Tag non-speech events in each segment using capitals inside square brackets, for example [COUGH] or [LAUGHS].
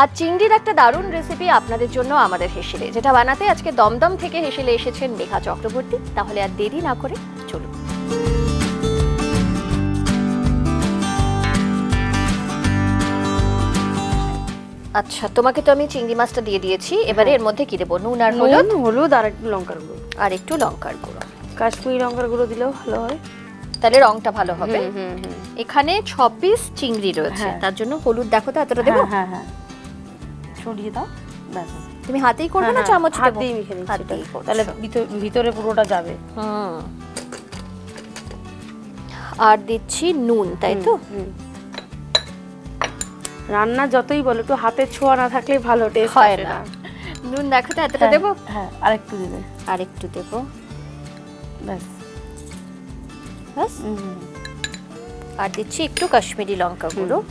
আর চিংড়ির একটা দারুণ রেসিপি আপনাদের জন্য আমাদের হেসেলে যেটা বানাতে আজকে দমদম থেকে হেসেলে এসেছেন মেঘা চক্রবর্তী। তাহলে আর দেরি না করে চলুন। আচ্ছা তোমাকে তো আমি চিংড়ি মাছটা দিয়ে দিয়েছি। এবারে এর মধ্যে কি দেবো? নুন আর হলুদ? হলুদ আর একটু লঙ্কার গুঁড়ো। আর একটু লঙ্কার গুঁড়ো। কাশ্মীরি লঙ্কার গুঁড়ো দিলেও ভালো হয়। তাহলে রংটা ভালো হবে। এখানে ছ পিস চিংড়ি রয়েছে। হ্যাঁ। তার জন্য হলুদ দেখো তো এতটা দেবো? হ্যাঁ হ্যাঁ হ্যাঁ। ছড়িয়ে দাও ব্যাস। তুমি হাতেই করবে না? হ্যাঁ, চামচ হাত দিয়ে মেখে হাত। দিয়েই তাহলে ভিতর- ভিতরে পুরোটা যাবে। হুম। আর দিচ্ছি নুন তাই তো? রান্না যতই বলো একটু হাতের ছোঁয়া না থাকলে ভালো টেস্ট হয় না। নুন দেখো তো এতটা দেবো? হ্যাঁ আরেকটু দিবে। আর একটু দেবো। ব্যাস। ব্যাস। হুম। আর দিচ্ছি একটু কাশ্মীরি লঙ্কা গুঁড়ো।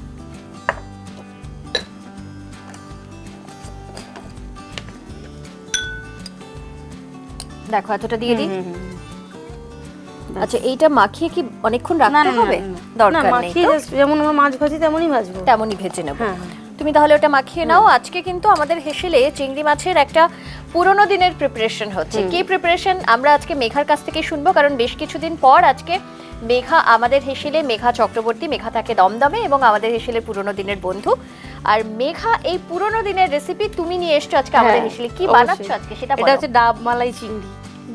দেখো এতটা দিয়ে দিই। ব্যাস। আচ্ছা এইটা মাখিয়ে কি অনেকক্ষণ রাখতে না, না, হবে? না, না। দরকার না, নেই মাখিয়ে যেমন আমরা মাছ ভাজি তেমনই ভাজবো। তেমনই ভেজে নেব। হ্যাঁ তুমি তাহলে ওটা মাখিয়ে নাও। আজকে কিন্তু আমাদের হেসেলে চিংড়ি মাছের একটা পুরোনো দিনের প্রিপারেশন হচ্ছে। কি প্রিপারেশন আমরা আজকে মেঘার কাছ থেকে শুনব কারণ বেশ কিছুদিন পর আজকে মেঘা আমাদের হেসেলে মেঘা চক্রবর্তী মেঘা থাকে দমদমে এবং আমাদের হেসেলের পুরোনো দিনের বন্ধু আর মেঘা এই পুরোনো দিনের রেসিপি তুমি নিয়ে এসছো আজকে আমাদের হ্যাঁ, কি বানাচ্ছো আজকে সেটা এটা হচ্ছে ডাব মালাই চিংড়ি।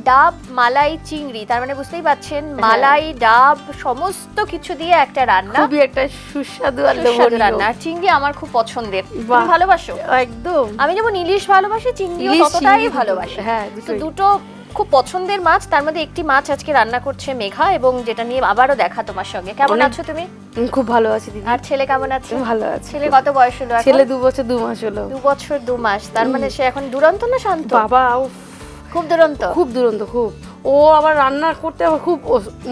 ডাব মালাই চিংড়ি তার মানে বুঝতেই পাচ্ছেন হ্যাঁ। মালাই ডাব সমস্ত কিছু দিয়ে একটা রান্না। খুবই একটা সুস্বাদু আর লোভনীয়। রান্না। চিংড়ি আমার খুব পছন্দের। তুমি ভালোবাসো? একদম। আমি যেমন ইলিশ ভালোবাসি চিংড়িও ততটাই। ভালোবাসি। হ্যাঁ তো দুটো খুব পছন্দের মাছ তার মধ্যে একটি মাছ আজকে রান্না করছে মেঘা এবং যেটা নিয়ে আবারও দেখা তোমার সঙ্গে। কেমন আছো তুমি? খুব ভালো আছি দিদি। আর ছেলে কেমন আছে? ভালো আছে। ছেলে কত বয়স হলো ছেলে দু বছর দু মাস হলো। দু বছর দু মাস। তার মানে সে এখন দুরন্ত না শান্ত? বাবা খুব দুরন্ত? খুব দুরন্ত খুব। ও আবার রান্না করতে আবার খুব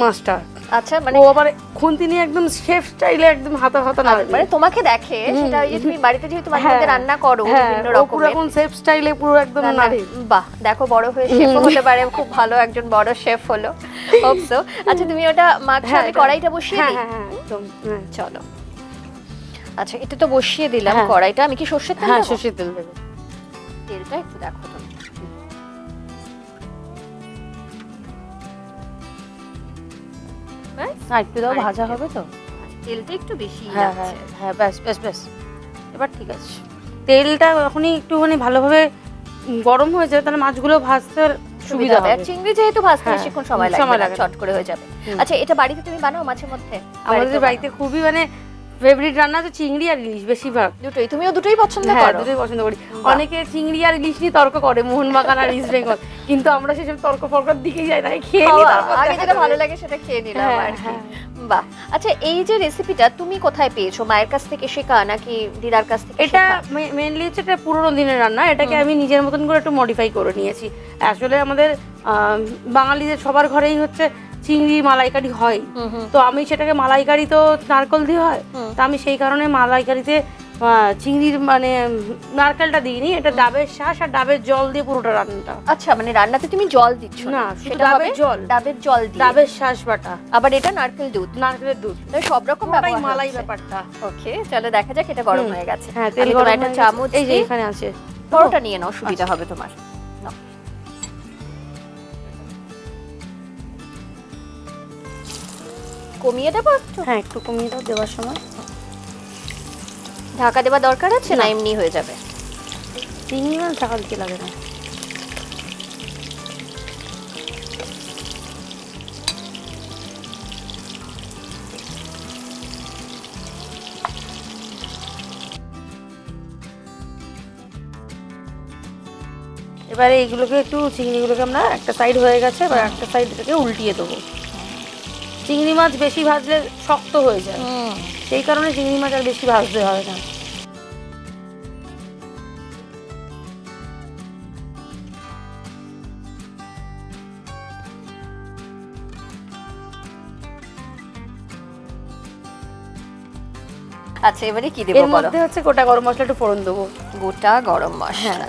মাস্টার। আচ্ছা মানে ও আবার খুন্তি নিয়ে একদম শেফ স্টাইলে একদম হাতা হাতা না মানে তোমাকে দেখে সেটা ওই যে তুমি বাড়িতে যেহেতু মাঝে মধ্যে রান্না করো হ্যাঁ বিভিন্ন ও পুরো এখন শেফ স্টাইলে পুরো একদম নাড়ে। বাহ দেখো বড় হয়ে শেফ হতে পারে খুব ভালো একজন বড় শেফ হলো। হোপসো আচ্ছা তুমি ওটা মাখছো আমি কড়াইটা বসিয়ে হ্যাঁ দিই? হ্যাঁ হ্যাঁ একদম হ্যাঁ। চলো। আচ্ছা এটা তো বসিয়ে দিলাম হ্যাঁ। কড়াইটা আমি কি সর্ষের তেল হ্যাঁ সর্ষের তেল দেবে। তেলটা একটু দেখো তুমি। আর একটু দাও ভাজা হবে তো। তেলটা একটু বেশি হ্যাঁ হ্যাঁ হ্যাঁ ব্যাস ব্যাস ব্যাস। এবার ঠিক আছে। তেলটা যখনই একটুখানি ভালোভাবে গরম হয়ে যায় তাহলে মাছগুলো ভাজতে সুবিধা হবে। আর চিংড়ি যেহেতু ভাজতে হ্যাঁ, বেশিক্ষণ সময় লাগে সময় লাগে চট করে হয়ে যাবে। আচ্ছা এটা বাড়িতে তুমি বানাও মাঝে মধ্যে? আমাদের বাড়িতে খুবই মানে ফেভারিট রান্না তো চিংড়ি আর ইলিশ বেশিরভাগ। দুটোই। তুমিও দুটোই পছন্দ হ্যাঁ করো? দুটোই পছন্দ করি। অনেকে চিংড়ি আর ইলিশ নিয়ে তর্ক করে মোহনবাগান আর ইস্ট বেঙ্গল। কিন্তু আমরা সেসব তর্ক ফর্কর দিকেই যাই না খেয়ে নিই আগে যেটা ভালো লাগে সেটা খেয়ে নিলাম হ্যাঁ, আর কি। হ্যাঁ। বাহ। আচ্ছা এই যে রেসিপিটা তুমি কোথায় পেয়েছ? মায়ের কাছ থেকে শেখা নাকি দিদার কাছ থেকে এটা? মেনলি হচ্ছে একটা পুরোনো দিনের রান্না। এটাকে আমি নিজের মতন করে একটু মডিফাই করে নিয়েছি। আসলে আমাদের আহ, বাঙালিদের সবার ঘরেই হচ্ছে চিংড়ি মালাইকারি হয়। তো আমি সেটাকে মালাইকারি তো নারকেল দিয়ে হয়। তো আমি সেই কারণে মালাইকারিতে চিংড়ির মানে নারকেলটা দিইনি এটা ডাবের শ্বাস আর ডাবের জল দিয়ে পুরোটা রান্নাটা। আচ্ছা মানে রান্নাতে তুমি জল দিচ্ছ না, সেটা ডাবের জল। ডাবের জল দিয়ে? ডাবের শ্বাস বাটা। আবার এটা নারকেল দুধ? নারকেলের দুধ। তাহলে সব রকম পুরোটাই মালাই ব্যাপারটা। ওকে চলো দেখা যাক এটা গরম হয়ে গেছে। হ্যাঁ তেল গরম একটা চামচ এই যে এখানে আছে। বড়টা নিয়ে নাও সুবিধা হবে তোমার। কমিয়ে দেবো একটু? হ্যাঁ একটু কমিয়ে দাও দেওয়ার সময়। ঢাকা দেওয়া দরকার আছে? না। এমনি হয়ে যাবে। মাছ ঢাকা দিতে লাগে না। এবারে এইগুলোকে একটু চিংড়িগুলোকে আমরা একটা সাইড হয়ে গেছে এবার একটা সাইড থেকে উল্টিয়ে দেবো। চিংড়ি মাছ বেশি ভাজলে শক্ত হয়ে যায়। সেই কারণে চিংড়ি মাছ আর বেশি ভাজতে হয় না। আচ্ছা এবারে কি দেবো এর মধ্যে হচ্ছে গোটা গরম মশলা একটু ফোড়ন দেবো। গোটা গরম মশলা।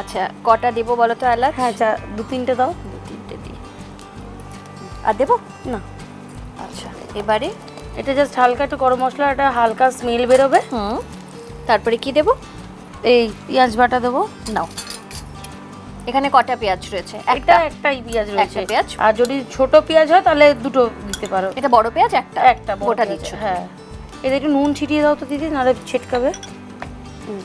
আচ্ছা কটা দেবো বলো তো এলাচ হ্যাঁ চা দু তিনটে দাও। দু তিনটে দিই। আর দেবো? না। আচ্ছা এবারে? এটা জাস্ট হালকা একটু গরম মশলা এটা হালকা স্মেল বেরোবে। হুম তারপরে কি দেবো? এই পেঁয়াজ বাটা দেবো। নাও। এখানে কটা পেঁয়াজ রয়েছে? একটা। একটাই পেঁয়াজ রয়েছে। পেঁয়াজ। আর যদি ছোট পেঁয়াজ হয় তাহলে দুটো দিতে পারো। এটা বড় পেঁয়াজ একটা? একটা গোটা দিচ্ছ। হ্যাঁ। এটা একটু নুন ছিটিয়ে দাও তো দিদি নাহলে ছিটকাবে। হুম।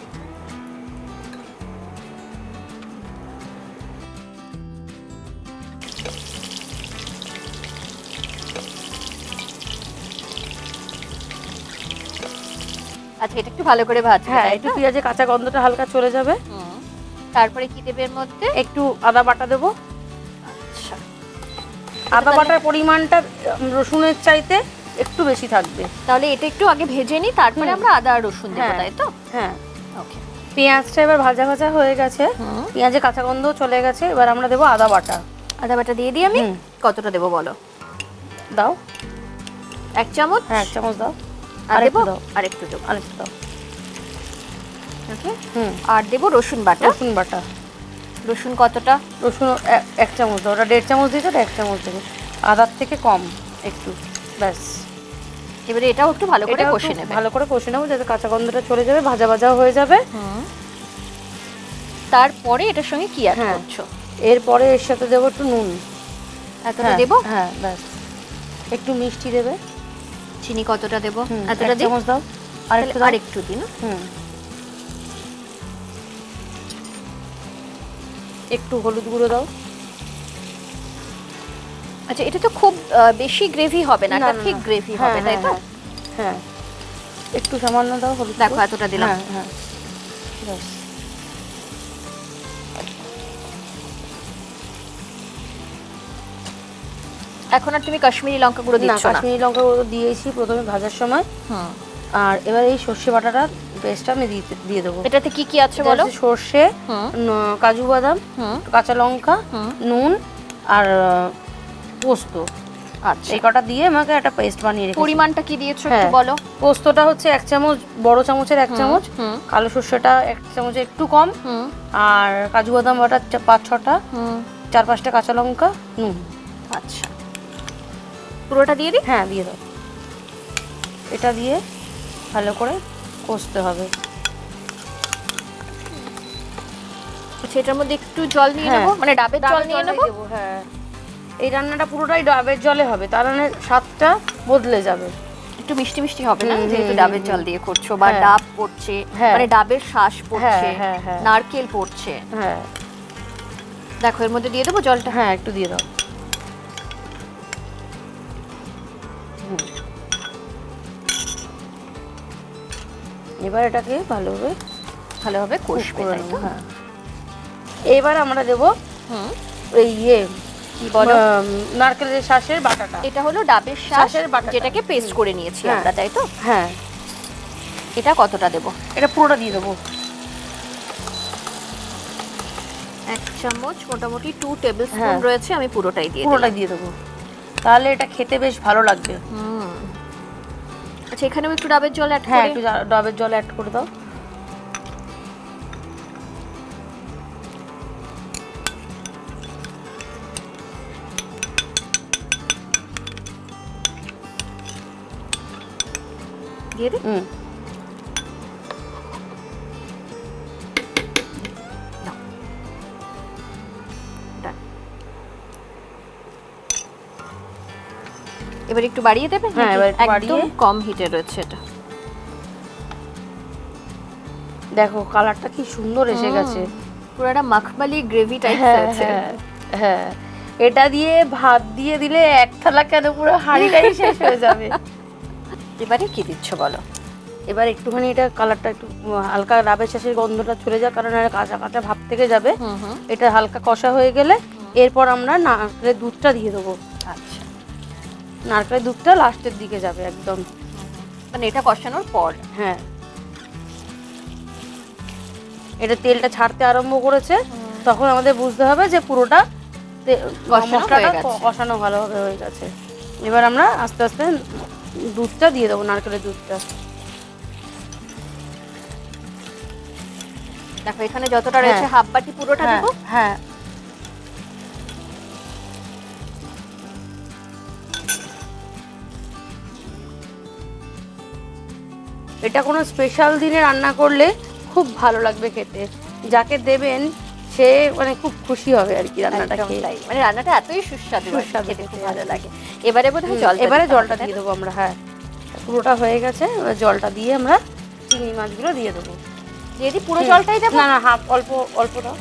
আচ্ছা এটা একটু ভালো করে ভাজবে হ্যাঁ একটু? পেঁয়াজের কাঁচা গন্ধটা হালকা চলে যাবে। তারপরে কি দেবে এর মধ্যে? একটু আদা বাটা দেবো। আচ্ছা। আদা বাটার পরিমাণটা রসুনের চাইতে একটু বেশি থাকবে। তাহলে এটা একটু আগে ভেজে নিই তারপরে। আমরা আদা আর রসুন দেবো হ্যাঁ। তাই তো? হ্যাঁ। ওকে। পেঁয়াজটা এবার ভাজা ভাজা হয়ে গেছে। পেঁয়াজের কাঁচা গন্ধ চলে গেছে এবার আমরা দেবো আদা বাটা। আদা বাটা দিয়ে দিই আমি? কতটা দেবো বলো? দাও। এক চামচ? হ্যাঁ এক চামচ দাও। আর দেবো? আর একটু দেবো আরেকটু দাও ওকে? হুম। আর দেবো রসুন বাটা। রসুন বাটা। রসুন কতটা? রসুন এক চামচ দাও। ওটা দেড় চামচ দিয়েছ এক চামচ দেবো। আদার থেকে কম একটু ব্যাস। এবারে এটাও একটু ভালো করে কষে নেবে। ভালো করে কষে নেব যাতে কাঁচা গন্ধটা চলে যাবে ভাজা ভাজাও হয়ে যাবে। তারপরে এটার সঙ্গে কি অ্যাড হ্যাঁ। করছ? এরপরে এর সাথে দেবো একটু নুন। এতটা হ্যাঁ, দেবো? হ্যাঁ ব্যাস। একটু মিষ্টি দেবে। চিনি কতটা দেবো? এতটা দিই? চামচ দাও। আরেকটু আরেকটু দিন হুম। একটু হলুদ গুঁড়ো দাও। আচ্ছা এটা তো খুব বেশি গ্রেভি হবে না না, ঠিক গ্রেভি হ্যাঁ, হবে তাই তো? হ্যাঁ, হ্যাঁ একটু সামান্য দাও হলুদ দেখো এতটা দিলাম। হ্যাঁ হ্যাঁ। এখন আর তুমি কাশ্মীরি লঙ্কা গুঁড়ো দিচ্ছ না? কাশ্মীরি লঙ্কা গুঁড়ো দিয়েছি প্রথমে ভাজার সময়। হুম। আর এবার এই সর্ষে বাটাটা পেস্টটা আমি দিয়ে দিয়ে দেবো। এটাতে কি কি আছে বলো? সর্ষে কাজু বাদাম কাঁচা লঙ্কা নুন আর পোস্ত। আচ্ছা। এই কটা দিয়ে আমাকে একটা পেস্ট বানিয়ে রেখেছি। পরিমাণটা কি দিয়েছ একটু হ্যাঁ। বলো। পোস্তটা হচ্ছে এক চামচ বড় চামচের এক চামচ। কালো সর্ষেটা এক চামচে একটু কম। আর কাজু বাদাম বাটা পাঁচ ছটা। চার পাঁচটা কাঁচা লঙ্কা নুন। আচ্ছা। পুরোটা দিয়ে দিই? হ্যাঁ দিয়ে দাও। এটা দিয়ে ভালো করে কষতে হবে। আচ্ছা এটার মধ্যে একটু জল নিয়ে হ্যাঁ। নেব? মানে ডাবের জল নিয়ে নেব? হ্যাঁ। এই রান্নাটা পুরোটাই ডাবের জলে হবে তার মানে স্বাদটা বদলে যাবে। একটু মিষ্টি মিষ্টি হবে না? যেহেতু ডাবের জল দিয়ে করছ বা হ্যাঁ। ডাব পড়ছে হ্যাঁ। মানে ডাবের শ্বাস পড়ছে। নারকেল পড়ছে। হ্যাঁ। দেখো এর মধ্যে দিয়ে দেবো জলটা? হ্যাঁ একটু দিয়ে দাও। এবার এটাকে ভালোভাবে ভালোভাবে কষবে করে তাই তো? হ্যাঁ এবার আমরা দেবো হুম। এই ইয়ে কি বলো? নারকেলের শাঁসের বাটাটা। এটা হলো ডাবের শ্বাস বাটা যেটাকে পেস্ট করে নিয়েছি হ্যাঁ। আমরা তাই তো? হ্যাঁ। এটা কতটা দেবো? এটা পুরোটা দিয়ে দেবো। এক চামচ মোটামুটি টু টেবিল স্পুন। রয়েছে আমি পুরোটাই দিয়ে পুরোটাই দিয়ে দেবো। তাহলে এটা খেতে বেশ ভালো লাগবে। হুম। আচ্ছা এখানেও একটু ডাবের জল অ্যাড হ্যাঁ করে? একটু ডাবের জল অ্যাড করে দাও। দিয়ে দিই এবার একটু বাড়িয়ে দেবে হ্যাঁ, এবার একদম কম হিটে রয়েছে এটা। দেখো কালারটা কি সুন্দর এসে গেছে। পুরো একটা মাখমালি গ্রেভি টাইপ আছে হ্যাঁ এটা দিয়ে ভাত দিয়ে দিলে এক থালা কেন পুরো হাঁড়িটাই শেষ হয়ে যাবে? [LAUGHS] এবারে কি দিচ্ছ বলো? এবার একটুখানি এটা কালারটা একটু হালকা ডাবের শাঁসের গন্ধটা চলে যায় কারণ এটা কাঁচা কাঁচা ভাব থেকে যাবে। এটা হালকা কষা হয়ে গেলে এরপর আমরা নারকেলের দুধটা দিয়ে দেবো। আচ্ছা। নারকেলের দুধটা লাস্টের দিকে যাবে একদম। মানে এটা কষানোর পর? হ্যাঁ। এটা তেলটা ছাড়তে আরম্ভ করেছে তখন আমাদের বুঝতে হবে যে পুরোটা কষানো মশলাটা কষানো ভালোভাবে হয়ে গেছে। এবার আমরা আস্তে আস্তে দুধটা দিয়ে দেবো নারকেলের দুধটা। দেখো এখানে যতটা রয়েছে হ্যাঁ। হাফ বাটি পুরোটা হ্যাঁ দেবো? হ্যাঁ। এটা কোনো স্পেশাল দিনে রান্না করলে খুব ভালো লাগবে খেতে। যাকে দেবেন সে মানে খুব খুশি হবে আর কি রান্নাটা খেয়ে। মানে রান্নাটা এতই সুস্বাদু সুস্বাদু খেতে খুব ভালো লাগে। এবারে বোধহয় জল এবারে জলটা দিয়ে দেবো আমরা হ্যাঁ। পুরোটা হয়ে গেছে এবার জলটা দিয়ে আমরা চিংড়ি মাছগুলো দিয়ে দেবো। দিয়ে দিই পুরো জলটাই দেবো? না না হাফ অল্প অল্পটা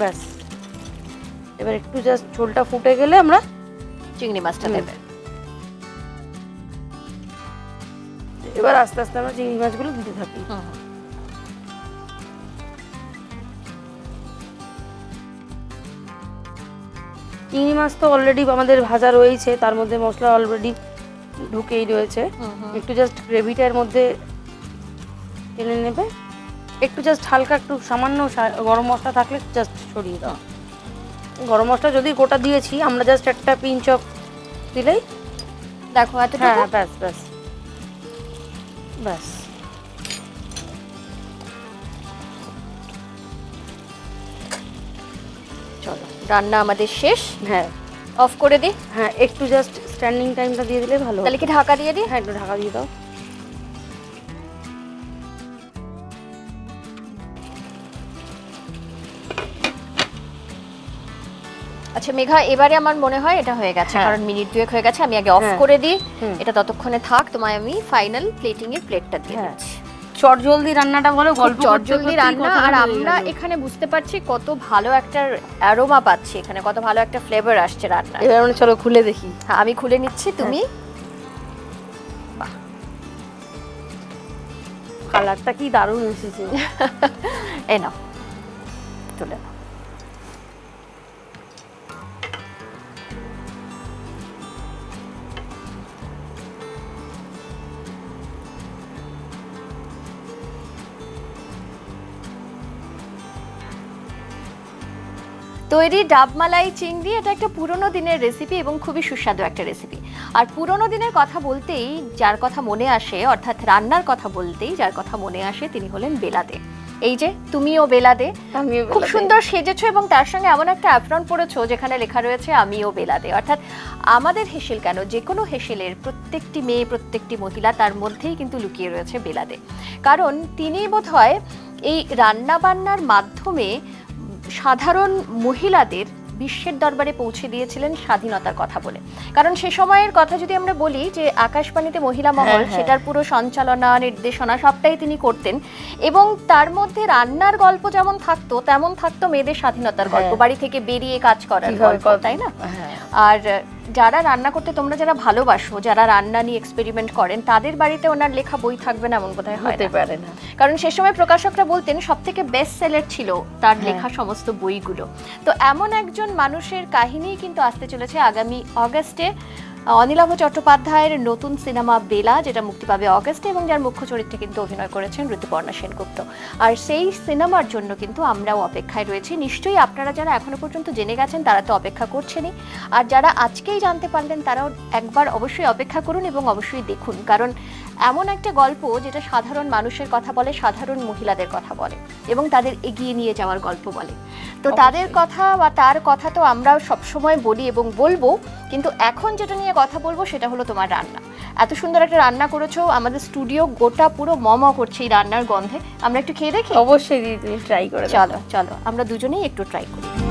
ব্যাস। এবার একটু জাস্ট ঝোলটা ফুটে গেলে আমরা চিংড়ি মাছটা। দেবে এবার আস্তে আস্তে আমরা চিংড়ি মাছগুলো দিতে থাকি। চিংড়ি মাছ তো অলরেডি আমাদের ভাজা রয়েছে তার মধ্যে মশলা অলরেডি ঢুকেই রয়েছে। একটু জাস্ট গ্রেভিটার মধ্যে টেনে নেবে। একটু জাস্ট হালকা একটু সামান্য গরম মশলা থাকলে জাস্ট ছড়িয়ে দাও গরম মশলা যদি গোটা দিয়েছি আমরা জাস্ট একটা পিঞ্চ অফ দিলেই দেখো হ্যাঁ ব্যাস ব্যাস। ব্যাস চলো রান্না আমাদের শেষ। হ্যাঁ। অফ করে দিই হ্যাঁ একটু জাস্ট স্ট্যান্ডিং টাইমটা দিয়ে দিলে ভালো তাহলে কি ঢাকা দিয়ে দিই? হ্যাঁ একটু ঢাকা দিয়ে দাও। আচ্ছা মেঘা এবারে আমার মনে হয় এটা হয়ে গেছে হ্যাঁ। কারণ মিনিট দুয়েক হয়ে গেছে আমি আগে অফ হ্যাঁ। করে দিই। এটা ততক্ষণে থাক তোমায় আমি ফাইনাল প্লেটিং এর প্লেটটা দিয়ে হ্যাঁ। দিচ্ছি। চট রান্নাটা বলো গল্প চটজলদি রান্না আর আমরা এখানে বুঝতে পারছি কত ভালো একটা অ্যারোমা পাচ্ছি এখানে কত ভালো একটা ফ্লেভার আসছে রান্না এবার আমরা চলো খুলে দেখি। আমি খুলে নিচ্ছি তুমি? কালারটা কি দারুণ এসেছে। [LAUGHS] এই নাও তুলে নাও। তৈরি ডাবমালাই চিংড়ি এটা একটা পুরনো দিনের রেসিপি এবং খুবই সুস্বাদু একটা রেসিপি আর পুরনো দিনের কথা বলতেই যার কথা মনে আসে অর্থাৎ রান্নার কথা বলতেই যার কথা মনে আসে তিনি হলেন বেলাদে। এই যে তুমিও বেলাদে। আমিও খুব সুন্দর সেজেছো এবং তার সঙ্গে এমন একটা অ্যাপ্রন পড়েছো যেখানে লেখা রয়েছে আমিও বেলাদে। অর্থাৎ আমাদের হেসেল কেন? যে কোনো হেসেলের প্রত্যেকটি মেয়ে প্রত্যেকটি মহিলা তার মধ্যেই কিন্তু লুকিয়ে রয়েছে বেলাদে। কারণ তিনি বোধহয় এই রান্না বান্নার মাধ্যমে সাধারণ মহিলাদের বিশ্বের দরবারে পৌঁছে দিয়েছিলেন স্বাধীনতার কথা বলে কারণ সে সময়ের কথা যদি আমরা বলি যে আকাশবাণীতে মহিলা মহল হ্যাঁ, হ্যাঁ। সেটার পুরো সঞ্চালনা নির্দেশনা সবটাই তিনি করতেন এবং তার মধ্যে রান্নার গল্প যেমন থাকতো তেমন থাকতো মেয়েদের স্বাধীনতার গল্প হ্যাঁ। বাড়ি থেকে বেরিয়ে কাজ করার গল্প তাই না। আর যারা রান্না করতে তোমরা যারা ভালোবাসো যারা রান্না নিয়ে এক্সপেরিমেন্ট করেন তাদের বাড়িতে ওনার লেখা বই থাকবে না এমন কোথায় হতে পারে না। কারণ সে সময় প্রকাশকরা বলতেন সব থেকে বেস্ট সেলার ছিল তার হ্যাঁ। লেখা সমস্ত বইগুলো। তো এমন একজন মানুষের কাহিনী কিন্তু আসতে চলেছে আগামী অগস্টে। অনিলাভ চট্টোপাধ্যায়ের নতুন সিনেমা বেলা, যেটা মুক্তি পাবে অগস্টে এবং যার মুখ্য চরিত্রে কিন্তু অভিনয় করেছেন ঋতুপর্ণা সেনগুপ্ত। আর সেই সিনেমার জন্য কিন্তু আমরাও অপেক্ষায় রয়েছি। নিশ্চয়ই আপনারা যারা এখনও পর্যন্ত জেনে গেছেন, তারা তো অপেক্ষা করছেনই। আর যারা আজকেই জানতে পারলেন, তারাও একবার অবশ্যই অপেক্ষা করুন এবং অবশ্যই দেখুন। কারণ এমন একটা গল্প যেটা সাধারণ মানুষের কথা বলে সাধারণ মহিলাদের কথা বলে এবং তাদের এগিয়ে নিয়ে যাওয়ার গল্প বলে। তো তাদের কথা বা তার কথা তো আমরাও সবসময় বলি এবং বলব কিন্তু এখন যেটা নিয়ে কথা বলব সেটা হলো তোমার রান্না। এত সুন্দর একটা রান্না করেছ আমাদের স্টুডিও গোটা পুরো মম করছে এই রান্নার গন্ধে। আমরা একটু খেয়ে দেখি? অবশ্যই দিদি ট্রাই করে চলো চলো আমরা দুজনেই একটু ট্রাই করি।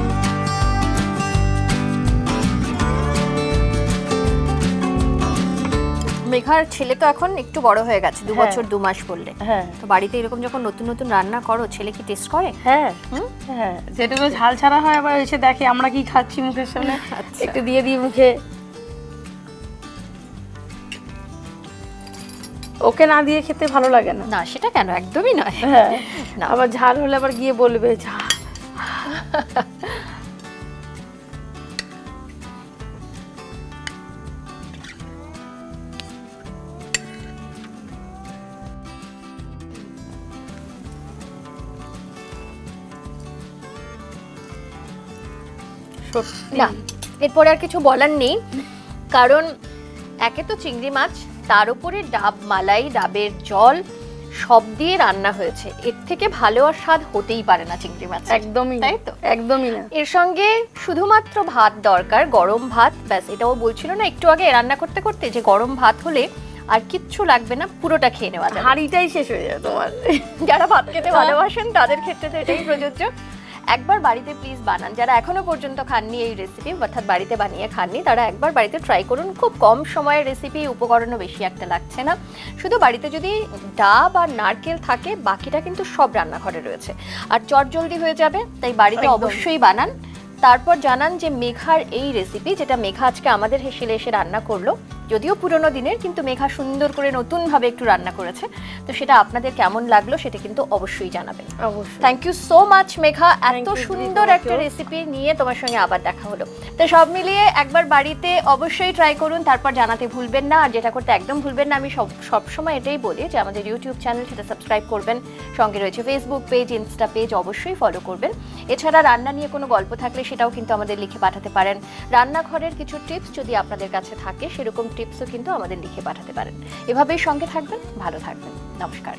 মেঘার ছেলে তো এখন একটু বড় হয়ে গেছে দু হ্যাঁ। বছর দু মাস বললে। হ্যাঁ। তো বাড়িতে এরকম যখন নতুন নতুন রান্না করো ছেলে কি টেস্ট করে? হ্যাঁ। হুম? হ্যাঁ যেটুকু ঝাল ছাড়া হয় আবার এসে দেখে আমরা কি খাচ্ছি মুখের সামনে [LAUGHS] আচ্ছা। একটু দিয়ে দিই মুখে। ওকে না দিয়ে খেতে ভালো লাগে না। না সেটা কেন? একদমই নয়। হ্যাঁ। না। আবার ঝাল হলে আবার গিয়ে বলবে ঝাল না এরপরে আর কিছু বলার নেই। কারণ একে তো চিংড়ি মাছ তার উপরে ডাব মালাই ডাবের জল সব দিয়ে রান্না হয়েছে। এর থেকে ভালো আর স্বাদ হতেই পারে না চিংড়ি মাছ। একদমই তাই তো? একদমই না। এর সঙ্গে শুধুমাত্র ভাত দরকার গরম ভাত ব্যাস এটাও বলছিল না একটু আগে রান্না করতে করতে যে গরম ভাত হলে আর কিচ্ছু লাগবে না পুরোটা খেয়ে নেওয়া যাবে। হাঁড়িটাই শেষ হয়ে যাবে তোমার। যারা ভাত খেতে ভালোবাসেন তাদের ক্ষেত্রে তো এটাই প্রযোজ্য। একবার বাড়িতে প্লিজ বানান। যারা এখনও পর্যন্ত খাননি এই রেসিপি অর্থাৎ বাড়িতে বানিয়ে খাননি তারা একবার বাড়িতে ট্রাই করুন। খুব কম সময়ের রেসিপি উপকরণও বেশি একটা লাগছে না। শুধু বাড়িতে যদি ডাব আর নারকেল থাকে বাকিটা কিন্তু সব রান্নাঘরে রয়েছে। আর চট জলদি হয়ে যাবে তাই বাড়িতে অবশ্যই বানান। তারপর জানান যে মেঘার এই রেসিপি যেটা মেঘা আজকে আমাদের হেসেলে এসে রান্না করল যদিও পুরোনো দিনের কিন্তু মেঘা সুন্দর করে নতুনভাবে একটু রান্না করেছে। তো সেটা আপনাদের কেমন লাগল সেটা কিন্তু অবশ্যই জানাবেন। অবশ্যই। Thank you so much Megha. এত সুন্দর একটা রেসিপি নিয়ে তোমার সঙ্গে আবার দেখা হলো। তো সব মিলিয়ে একবার বাড়িতে অবশ্যই ট্রাই করুন তারপর জানাতে ভুলবেন না। আর যেটা করতে একদম ভুলবেন না আমি সব সবসময় এটাই বলি যে আমাদের ইউটিউব চ্যানেল সেটা সাবস্ক্রাইব করবেন। সঙ্গে রয়েছে ফেসবুক পেজ ইনস্টা পেজ অবশ্যই ফলো করবেন। এছাড়া রান্না নিয়ে কোনো গল্প থাকলে সেটাও কিন্তু আমাদের লিখে পাঠাতে পারেন। রান্নাঘরের কিছু টিপস যদি আপনাদের কাছে থাকে সেরকম টিপসও কিন্তু আমাদের লিখে পাঠাতে পারেন। এভাবেই সঙ্গে থাকবেন ভালো থাকবেন। নমস্কার।